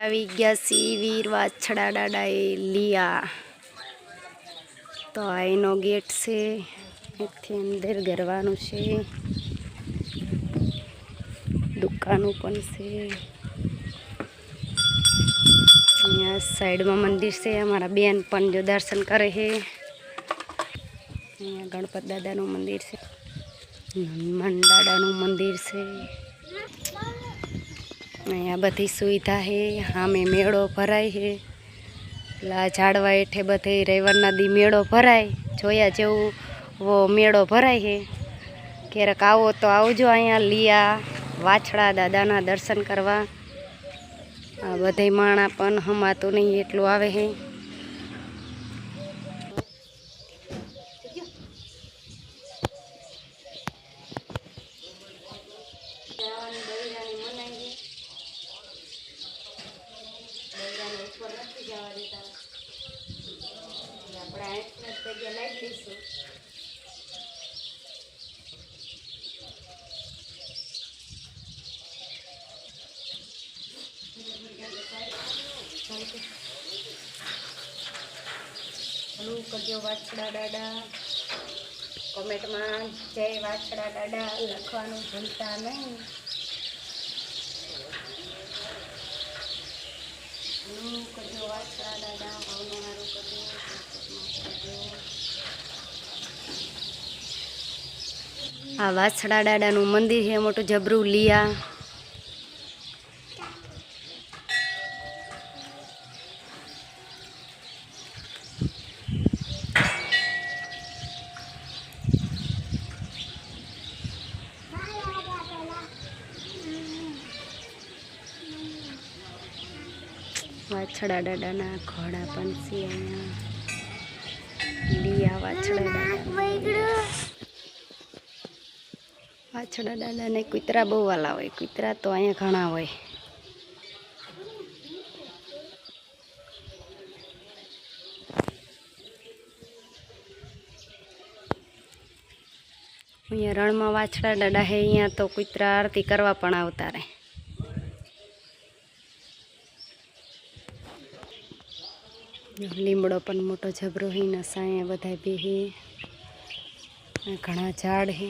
આવી ગયા સી વીર વાછડા દાદાએ લિયા તો આ એનો ગેટ છે એથી અંદર ગરવાનું છે દુકાનો પણ છે અહીંયા સાઈડમાં મંદિર છે અમારા બેન પણ જો દર્શન કરે છે અહીંયા ગણપત દાદાનું મંદિર છે હનુમાન દાદાનું મંદિર છે અહીંયા બધી સુવિધા છે સામે મેળો ભરાય છે પેલા ઝાડવા હેઠે બધે રવિવારના દી મેળો ભરાય, જોયા જેવું મેળો ભરાય છે ક્યારેક આવો તો આવજો અહીંયા લીયા, વાછડા દાદાના દર્શન કરવા. આ બધે માણા પણ હમાતું નહીં એટલું આવે છે હલું કરજો વાછડા દાદા કોમેન્ટમાં જય વાછડા દાદા લખવાનું ભૂલતા નહીં હલું કરજો વાછડા દાદા આ વાછડા દાદાનું મંદિર છે, મોટું જબરું લિયા. વાછડા દાદાના ઘોડા પણ છે અહીંયા. લિયા વાછડા દાદા વાછડા દાદાને કૂતરા બહુ વાલા હોય કૂતરા તો અહીંયા ઘણા હોય અહીંયા રણમાં વાછડા દાદા હે અહીંયા તો કૂતરા આરતી કરવા પણ આવતા રહે લીમડો પણ મોટો જબરો હે ને સાયા બધા બેહે અને ઘણા ઝાડ હે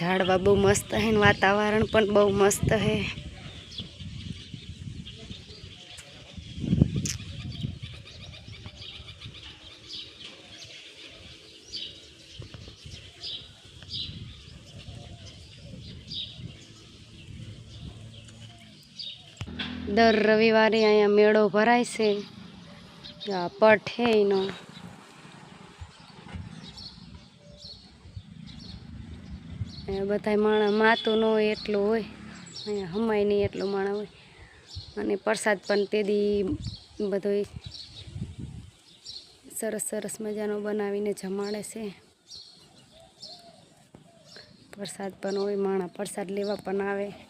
ઝાડવા બહુ મસ્ત હે વાતાવરણ પણ બહુ મસ્ત હે. દર રવિવારે અહીંયા મેળો ભરાય છે. પટ હે એનો અહીંયા બધા માણા માતું ન હોય એટલું હોય અહીંયા હમાય નહીં એટલું માણા હોય. અને પ્રસાદ પણ તે દી બધો સરસ સરસ મજાનો બનાવીને જમાડે છે. પ્રસાદ પણ હોય, માણા પ્રસાદ લેવા પણ આવે.